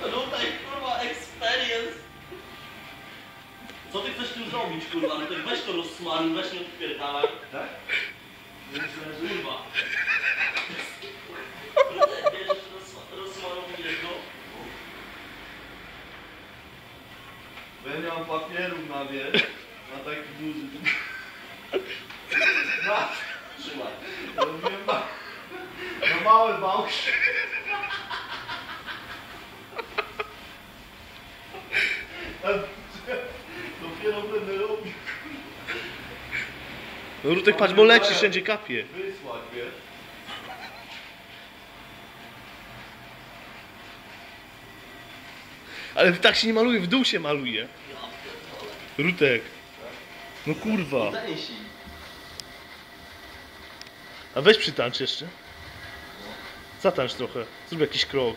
Tutaj kurwa experience. Co ty chcesz tu zrobić kurwa? No to weź to rozsmaruj, weź nie odpierdalaj. Tak? Kurwa. Bierzesz, rozsma- rozsmarowujesz go. Bo ja nie mam papierów na wiesz, na taki duży. Na, Trzymaj. robiłem na, na małe bałki. Dopiero będę robił. No Rutek patrz, bo leci, wszędzie kapie. Wysłać, wiesz. Ale tak się nie maluje, w dół się maluje. Rutek. No kurwa. A weź przytancz jeszcze. Zatańcz trochę. Zrób jakiś krok.